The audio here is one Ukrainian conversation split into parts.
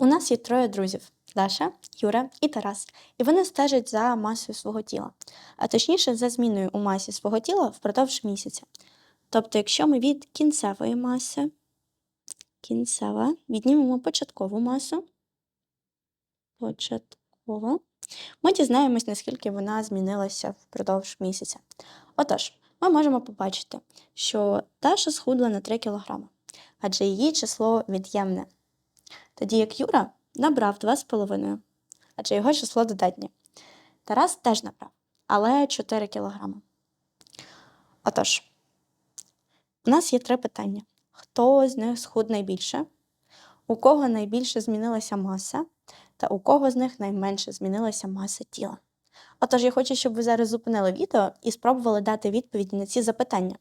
У нас є троє друзів: Даша, Юра і Тарас, і вони стежать за масою свого тіла, а точніше за зміною у масі свого тіла впродовж місяця. Тобто, якщо ми від кінцевої маси, кінцева, віднімемо початкову масу, початкова, ми дізнаємось, наскільки вона змінилася впродовж місяця. Отож, ми можемо побачити, що Даша схудла на 3 кг, адже її число від'ємне. Тоді як Юра набрав 2,5, адже його число додатнє. Тарас теж набрав, але 4 кг. Отож, у нас є три питання: хто з них схуд найбільше, у кого найбільше змінилася маса, та у кого з них найменше змінилася маса тіла. Отож, я хочу, щоб ви зараз зупинили відео і спробували дати відповіді на ці запитання.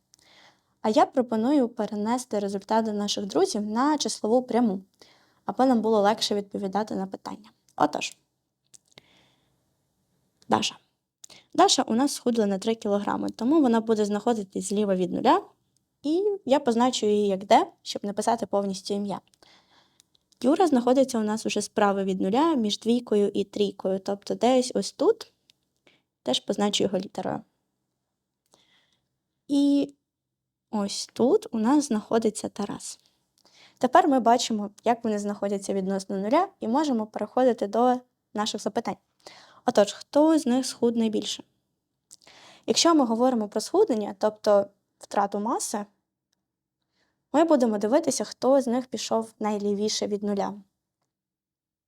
А я пропоную перенести результати наших друзів на числову пряму, аби нам було легше відповідати на питання. Отож, Даша. Даша у нас схудла на 3 кг, тому вона буде знаходитись зліва від нуля, і я позначу її як де, щоб написати повністю ім'я. Юра знаходиться у нас уже справа від нуля між двійкою і трійкою, тобто десь ось тут, теж позначу його літерою. І ось тут у нас знаходиться Тарас. Тепер ми бачимо, як вони знаходяться відносно нуля, і можемо переходити до наших запитань. Отож, хто з них схуд найбільше? Якщо ми говоримо про схуднення, тобто втрату маси, ми будемо дивитися, хто з них пішов найлівіше від нуля.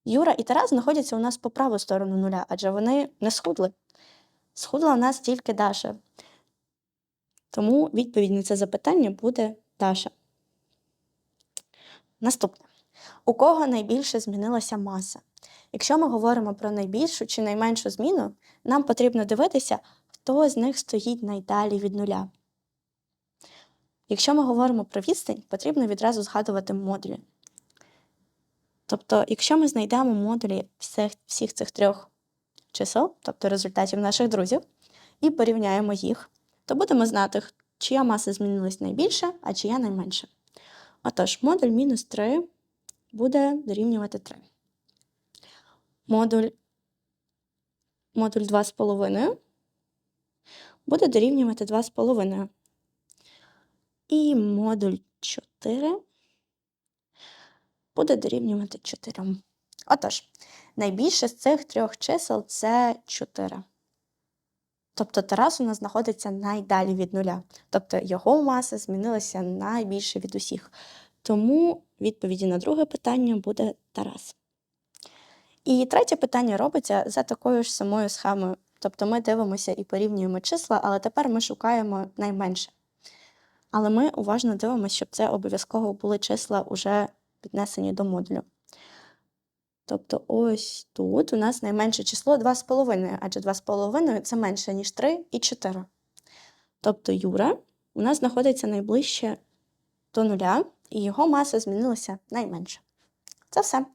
Юра і Тарас знаходяться у нас по праву сторону нуля, адже вони не схудли. Схудла у нас тільки Даша. Тому відповідь на це запитання буде Даша. Наступне. У кого найбільше змінилася маса? Якщо ми говоримо про найбільшу чи найменшу зміну, нам потрібно дивитися, хто з них стоїть найдалі від нуля. Якщо ми говоримо про відстань, потрібно відразу згадувати модулі. Тобто, якщо ми знайдемо модулі всіх, всіх цих трьох чисел, тобто результатів наших друзів, і порівняємо їх, то будемо знати, чия маса змінилась найбільше, а чия найменше. Отож, модуль мінус 3 буде дорівнювати 3. Модуль, модуль 2,5 буде дорівнювати 2,5. І модуль 4 буде дорівнювати 4. Отож, найбільше з цих трьох чисел це 4. Тобто Тарас у нас знаходиться найдалі від нуля. Тобто його маса змінилася найбільше від усіх. Тому відповіді на друге питання буде Тарас. І третє питання робиться за такою ж самою схемою. Тобто ми дивимося і порівнюємо числа, але тепер ми шукаємо найменше. Але ми уважно дивимося, щоб це обов'язково були числа вже піднесені до модулю. Тобто ось тут у нас найменше число 2,5, адже 2,5 це менше, ніж 3 і 4. Тобто Юра у нас знаходиться найближче до нуля, і його маса змінилася найменше. Це все.